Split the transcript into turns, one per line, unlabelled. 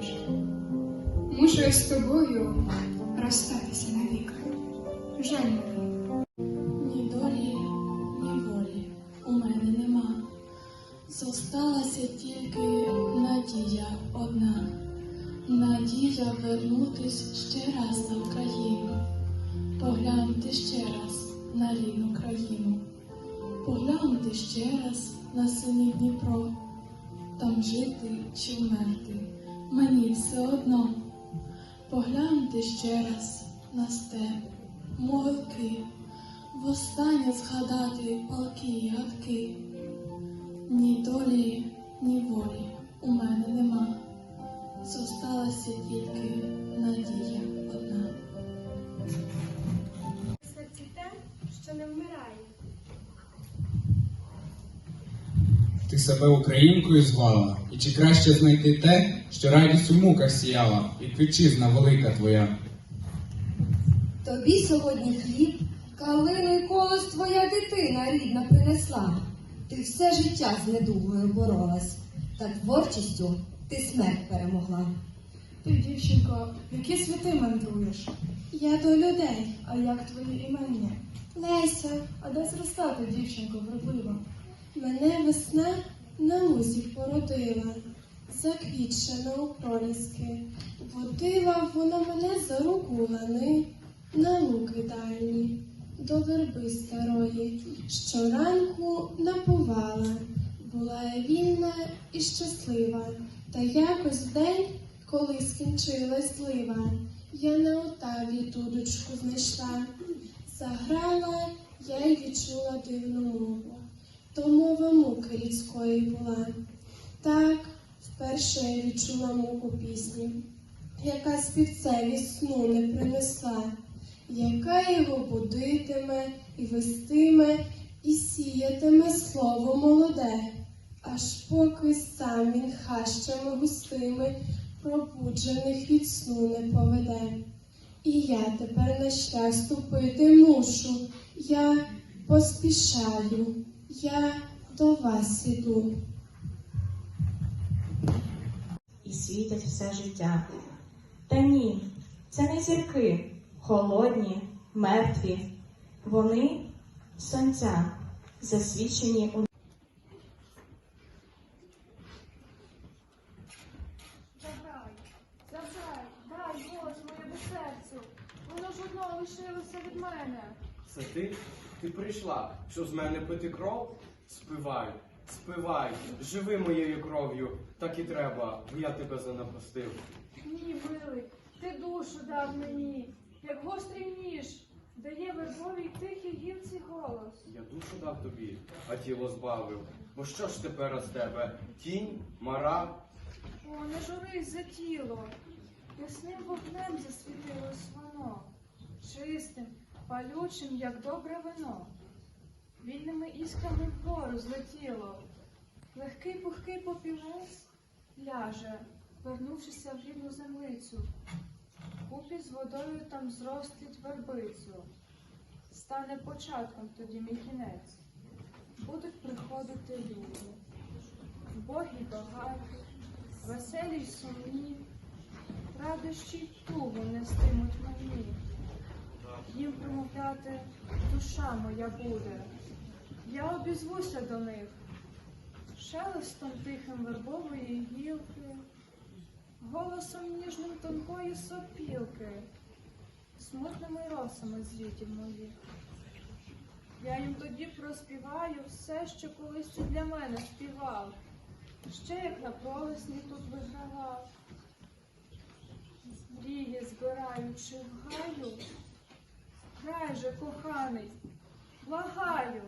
Боже. Мушу я з тобою розстатися навік. Жаль мені.
Ні долі, ні волі у мене нема. Зосталася тільки надія одна. Надія вернутись ще раз на Україну, поглянути ще раз на рідну країну, поглянути ще раз на синій Дніпро, там жити чи вмерти, мені все одно, поглянути ще раз на степ, могилки, востаннє згадати палки й гадки. Ні долі, ні волі у мене нема. Зосталася тільки надія одна.
В серці те, що не вмирає.
Ти себе українкою звала, і чи краще знайти те, що радість у муках сіяла, і вітчизна велика твоя.
Тобі сьогодні хліб, калину й колос твоя дитина рідна принесла. Ти все життя з недугою боролась, та творчістю ти смерть перемогла.
Ти, дівчинко, які світи мандруєш?
Я до людей,
А як твоє імення?
Леся,
А де зростати, дівчинко, вродлива?
Мене весна на лузі породила, заквітчена у проліски. Водила вона мене за руку лани, на луки дальні, до верби старої. Щоранку напувала, була я вільна і щаслива. Та якось день, коли скінчилась злива, я на отаві дудочку знайшла. Заграла, я й відчула дивну мову. То мова муки людської була. Так, вперше я відчула муку пісні, яка співцеві сну не принесла, яка його будитиме і вестиме, і сіятиме слово молоде, аж поки сам він хащами густими, пробуджених від сну не поведе. І я тепер на шлях ступити мушу, я поспішаю, я до вас іду.
і світить все життя. Та ні, це не зірки, холодні, мертві. Вони сонця, засвічені у
Забирай, забирай, дай, Боже, моєму серцю. Воно ж одно лишилося від мене.
Це ти? Ти прийшла, що з мене пити кров? Спивай, спивай, живи моєю кров'ю, так і треба, бо я тебе занапастив.
Ні, милий, ти душу дав мені, як гострий ніж, дає вербовій тихій гілці голос.
Я душу дав тобі, а тіло збавив. Бо що ж тепер з тебе? Тінь, мара?
О, не журись за тіло. Ясним вогнем засвітилось воно, чистим, палючим, як добре вино. Вільними іскрами вгору злетіло. Легкий пухкий попівець ляже, вернувшися в рідну землицю. Купі з водою там зростить вербицю. Стане початком тоді мій кінець. Будуть приходити люди. Боги багаті, веселі й сумні, радощі й тугу нестимуть мені. Їм промовляти душа моя буде. Я обізвуся до них, шелестом тихим вербової гілки, голосом ніжним тонкої сопілки, смутними росами звітів моїх. Я їм тоді проспіваю все, що колись ти для мене співав, ще як на пролесні тут вигравав. Мрії збираючи в гаю, грай же, коханий, благаю,